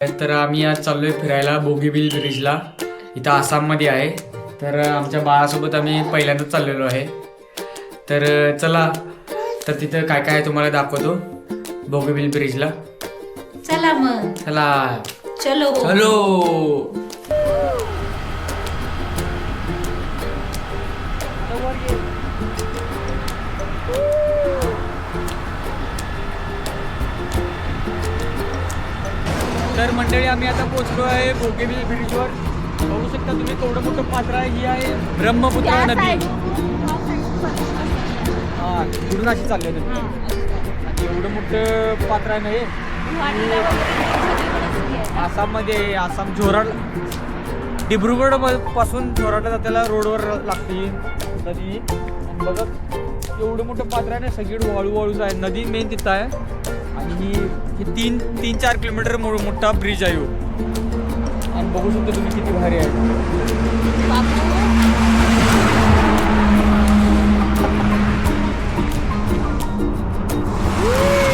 तर आम्ही आज चाललोय फिरायला बोगीबिल ब्रिजला. इथं आसाममध्ये आहे. तर आमच्या बाळासोबत आम्ही पहिल्यांदाच चाललेलो आहे. तर चला. तर तिथं काय काय आहे तुम्हाला दाखवतो. बोगीबिल ब्रिजला. चला मग. चला. चलो. हॅलो मंडळी आम्ही आता पोहोचलो आहे बोगेबिल ब्रिजवर. बघू शकता तुम्ही केवढं मोठं पात्र आहे ही आहे ब्रह्मपुत्र नदी. हा कुठून अशी चालली आहे तुम्ही एवढं मोठं पात्र आहे ना हे? आसाममध्ये आहे. आसाम जोराड डिब्रुगडपासून जोराडला जाताना रोडवर लागते नदी. आणि बघा एवढं मोठं पात्र आहे ना सगळीकडे वाळू वाळूच आहे. नदी मेन तिथं आहे. आणि ही ही तीन तीन चार किलोमीटर मोठा ब्रिज आहे हो. आणि बघू शकता तुम्ही किती भारी आहे.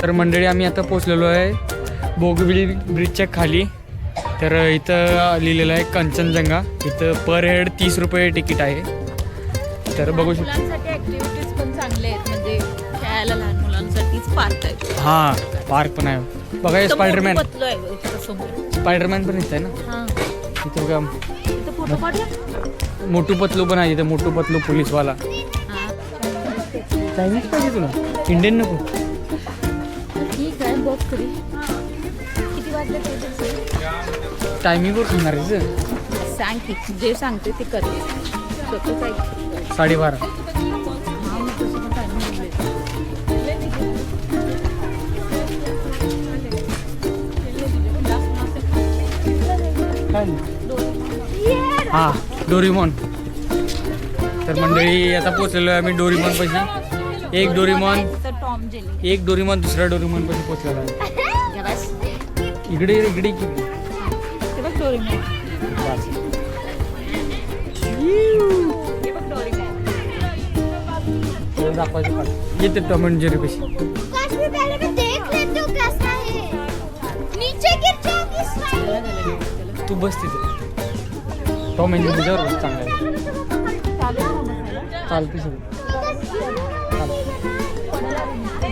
तर मंडळी आम्ही आता पोचलेलो आहे बोगबिल ब्रिजच्या खाली. तर इथं लिहिलेलं आहे कंचनजंगा. इथं पर हेड तीस रुपये तिकीट आहे. तर बघू शकतो पार्क आहे. हां पार्क पण आहे. बघा हे स्पायडरमॅन स्पायडरमॅन पण इथं आहे ना? इथं बघा. इथं फोटो काढला मोटू पतलू पण आहे इथं मोटू पतलू पोलीसवाला. चायनीज पाहिजे तुला? इंडियन नको. ठीक आहे बघ तरी. किती वाजले तर सांग. टायमिंगवर खाणार आहे सर सांग की जे सांगते ते कर. स्वतः काय? साडेबारा. हां डोरीमॉन. तर मंडळी आता पोचलेलो आहे आम्ही डोरीमॉन पाशी एक डोरीमॉन एक डोरीमॉन दुसऱ्या डोरीमॉन पाशी पोचलेला आहे. इकडे इकडे दाखवायचं. येते टॉम अँड जेरी पाशी. तू बस तिथे. टॉम अँड जेरी तुझ्यावर बस चांगला आहे. चालते सगळं.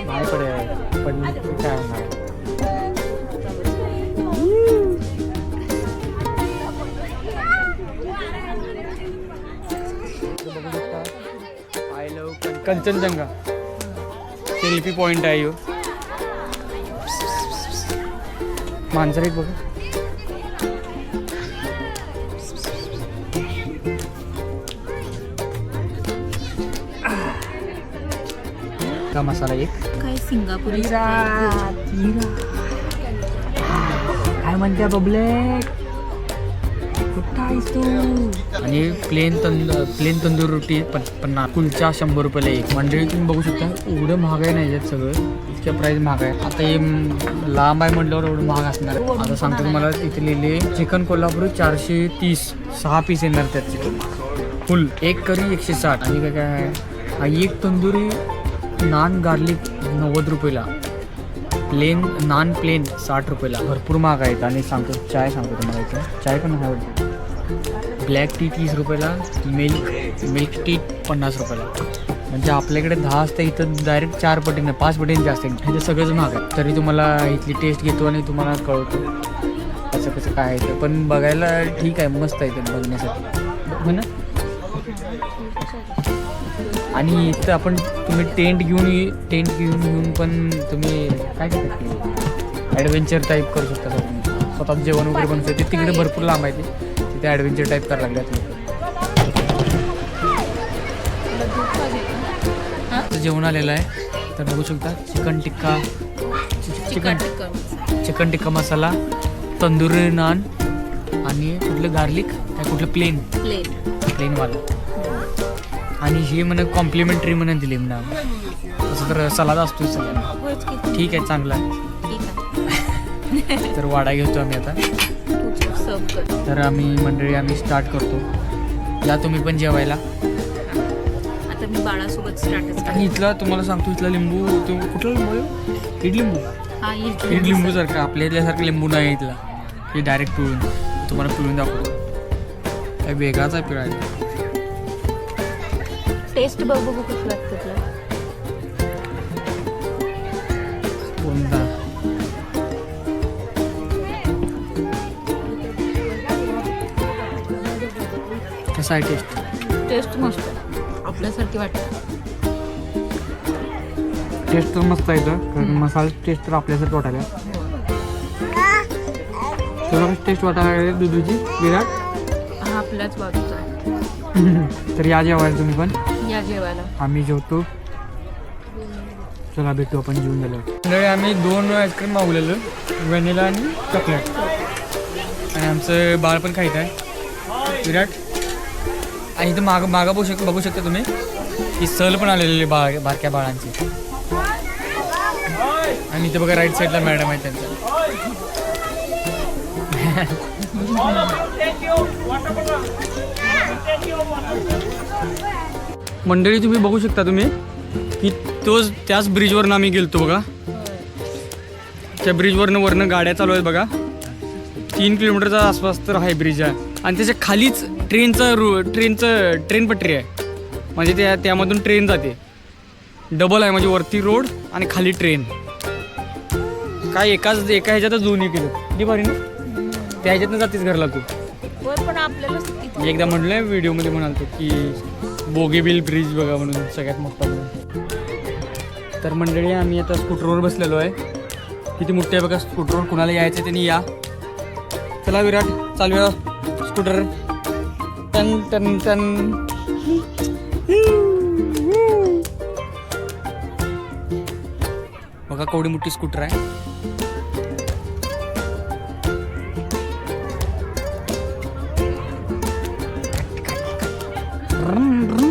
नाही पडे पण काय होणार? कंचनजंगा. सेल्फी पॉइंट आहे मांजर आहेत बघा. का मसाला एक? काय सिंगापुरी काय म्हणते तू? आणि प्लेन तंदूर प्लेन तंदूर रोटी पण पन्नास. कुलचा शंभर रुपयाला एक. मंडळी तुम्ही बघू शकता एवढं महाग आहे नाही याच्यात सगळं? इतक्या प्राईस महाग आहे. आता हे लांब आहे म्हटल्यावर एवढं महाग असणार. आहे. आता सांगतो तुम्हाला इथे लिहिले चिकन कोल्हापूर चारशे तीस. सहा पीस येणार त्याचे फुल. एक करी एकशे साठ. आणि काय काय आहे? हा एक तंदुरी नान गार्लिक नव्वद रुपयाला. प्लेन नान प्लेन साठ रुपयेला. भरपूर महाग आहेत. आणि सांगतो चाय सांगतो तुम्हाला इथं. चाय पण आहे ब्लॅक टी तीस रुपयाला मिल्क मिल्क टी पन्नास रुपयाला. म्हणजे आपल्याकडे दहा असते इथं डायरेक्ट चार पटीनं पाच पटीने जास्त म्हणजे सगळंच महाग आहे तरी तुम्हाला इथली टेस्ट घेतो आणि तुम्हाला कळवतो. कसं कसं काय आहे ते. पण बघायला ठीक आहे मस्त आहे ते बघण्यासाठी. हो ना? आणि इथं आपण तुम्ही टेंट घेऊन टेंट घेऊन घेऊन पण तुम्ही काय करता? ॲडव्हेंचर टाईप करू शकता सर. तुम्ही स्वतः जेवण वगैरे बनवू शकता. ते तिकडे भरपूर लांब आहे ते. तिथे ॲडव्हेंचर टाईप करायला लागले जेवण आलेलं आहे. तर बघू शकता chicken tikka chicken chicken tikka masala tandoori naan आणि कुठलं गार्लिक काय कुठलं प्लेन प्लेट प्लेनवाला आणि हे म्हणे कॉम्प्लिमेंटरी म्हणून दिली म्हणा. तसं तर सलाद असतो सगळ्यांना. ठीक आहे चांगला आहे. ठीक आहे. तर वाडा घेतो आम्ही आता. तू सर्व कर. तर आम्ही मंडळी आम्ही स्टार्ट करतो. या तुम्ही पण जेवायला. आता मी बाळासोबत स्टार्टच आणि इथला तुम्हाला सांगतो इथला लिंबू तो कुठला लिंबू आहे? इडलिंबू हा इडलिंबू सारखा आपल्या इथल्यासारखा लिंबू नाही इथला. हे डायरेक्ट पिळून. तुम्हाला पिळून दाखवतो. काय वेगळाच आहे पिळायला. टेस्ट बघ बघू कसं लागतं तुला कोणता? कसा आहे टेस्ट टेस्ट मस्त. आपल्यासारखी वाटतं. टेस्ट तर मस्त आहे इथं कारण मसाला टेस्ट तर आपल्यासारखं वाटायला. तुला कशी टेस्ट वाटायला लागली दुधूची विराट? हा आपल्याच बाजूचा आहे. तर या जेवायला तुम्ही पण. या जेवायला. आम्ही जेवतो. चला भेटू आपण जेवून झालं मंडळी आम्ही दोन आईस्क्रीम मागवलेलं. व्हॅनिला आणि चॉकलेट. आणि आमचं बाळ पण खायचं आहे. विराट. आणि इथं माग मागं बघू शक बघू शकता तुम्ही. ही सहल पण आलेली बाळ बारक्या बाळांची. आणि इथे बघा राईट साईडला मॅडम आहे त्यांच्या. मंडळी तुम्ही बघू शकता तुम्ही की तोच त्याच ब्रिजवरनं आम्ही गेलतो बघा. त्या ब्रिजवरनं वरनं गाड्या चालू आहेत बघा. तीन किलोमीटरचा आसपास तर आहे ब्रिज आहे. आणि त्याच्या खालीच ट्रेनचं रू ट्रेनचं ट्रेन पटरी आहे. म्हणजे त्या त्यामधून ट्रेन जाते. डबल आहे म्हणजे वरती रोड आणि खाली ट्रेन काय एकाच एका ह्याच्यातच दोन्ही केलं किती भारी ना? त्या ह्याच्यातनं जातेस घरला तू. पण आपल्याला एकदा म्हटलंय व्हिडिओमध्ये म्हणालतो की बोगेबिल ब्रिज बघा म्हणून सगळ्यात मोठा म्हणून. तर मंडळी आम्ही आता स्कूटरवर बसलेलो आहे. किती मोठे आहे बघा स्कूटरवर कुणाला यायचं त्यांनी या. चला विराट चालूया स्कूटर. टन टन टन. बघा केवढी मोठी स्कूटर आहे. Рм-рм.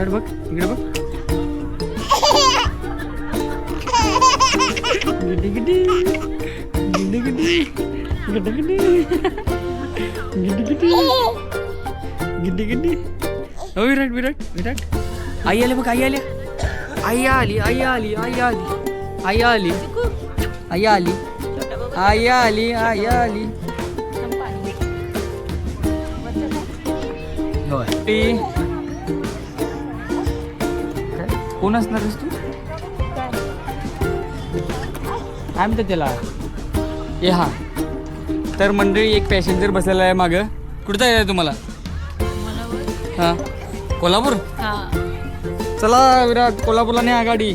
विराट बघ इकडे बघ. हो विराट विराट विराट. आई आली बघ आई आली. आई आली आई आली आई आली. आई आली. आई आली. आई आली आई आली. होय. कोण असणार आहेस तू? काय म्हणतात त्याला. ए हा. तर मंडळी एक पॅसेंजर बसलेला आहे मागं. कुठं जायचं आहे तुम्हाला? हां. कोल्हापूर? हा. चला विराट कोल्हापूरला नाही गाडी.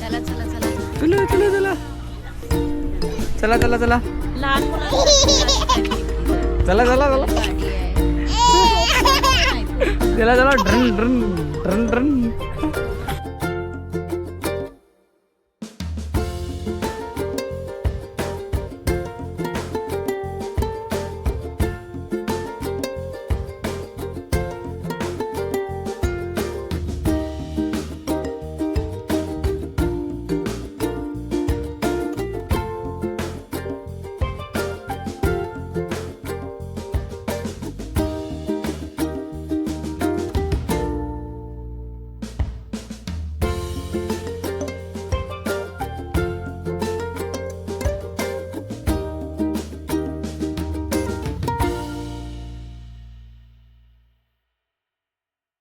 चला चला चला. चला चला चला. चला चला चला. இதெல்லாம் இதெல்லாம் ட்ரன் ட்ரன் ட்ரன் ட்ரன்.